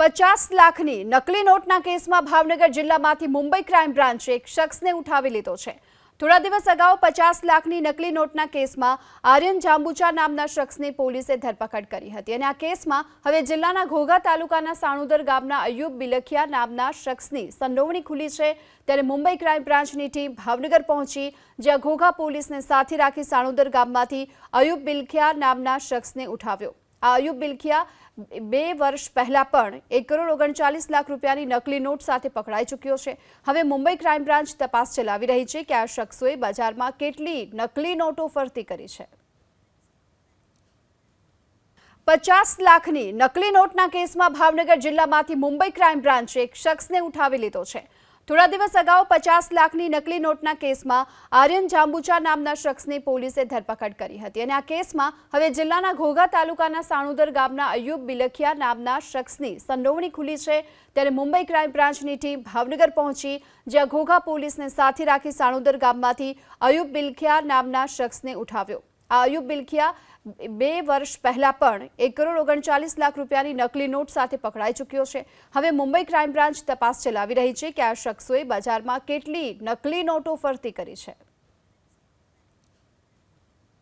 પચાસ લાખની નકલી નોટના કેસમાં ભાવનગર જિલ્લામાંથી મુંબઈ ક્રાઇમ બ્રાન્ચે એક શખ્સને ઉઠાવી લીધો છે. થોડા દિવસ અગાઉ પચાસ લાખની નકલી નોટના કેસમાં આર્યન જાંબુચા નામના શખ્સની પોલીસે ધરપકડ કરી હતી અને આ કેસમાં હવે જિલ્લાના ઘોઘા તાલુકાના સાણુદર ગામના અયુબ બિલખિયા નામના શખ્સની સંડોવણી ખુલી છે. ત્યારે મુંબઈ ક્રાઇમ બ્રાન્ચની ટીમ ભાવનગર પહોંચી, જ્યાં ઘોઘા પોલીસને સાથે રાખી સાણુદર ગામમાંથી અયુબ બિલખિયા નામના શખ્સને ઉઠાવ્યો. આ અયુબ બિલખિયા, બે વર્ષ પહેલા પણ એક કરોડ ઓગણચાલીસ લાખ રૂપિયાની નકલી નોટ સાથે પકડાઈ ચૂક્યો છે. હવે મુંબઈ ક્રાઇમ બ્રાન્ચ તપાસ ચલાવી રહી છે કે આ શખ્સોએ બજારમાં કેટલી નકલી નોટો ફરતી કરી છે. પચાસ લાખની નકલી નોટના કેસમાં ભાવનગર જિલ્લામાંથી મુંબઈ ક્રાઇમ બ્રાન્ચે એક શખ્સને ઉઠાવી લીધો છે. થોડા દિવસ અગાઉ પચાસ લાખની નકલી નોટના કેસમાં આર્યન જાંબુચા નામના શખ્સની પોલીસે ધરપકડ કરી હતી અને આ કેસમાં હવે જિલ્લાના ઘોઘા તાલુકાના સાણુદર ગામના અયુબ બિલખિયા નામના શખ્સની સંડોવણી ખુલી છે. ત્યારે મુંબઈ ક્રાઇમ બ્રાન્ચની ટીમ ભાવનગર પહોંચી, જ્યાં ઘોઘા પોલીસને સાથે રાખી સાણુદર ગામમાંથી અયુબ બિલખિયા નામના શખ્સને ઉઠાવ્યો. આ અયુબ બિલખિયા, બે વર્ષ પહેલા પણ એક કરોડ ઓગણચાલીસ લાખ રૂપિયાની નકલી નોટ સાથે પકડાઈ ચૂક્યો છે. હવે મુંબઈ ક્રાઇમ બ્રાન્ચ તપાસ ચલાવી રહી છે કે આ શખ્સોએ બજારમાં કેટલી નકલી નોટો ફરતી કરી છે.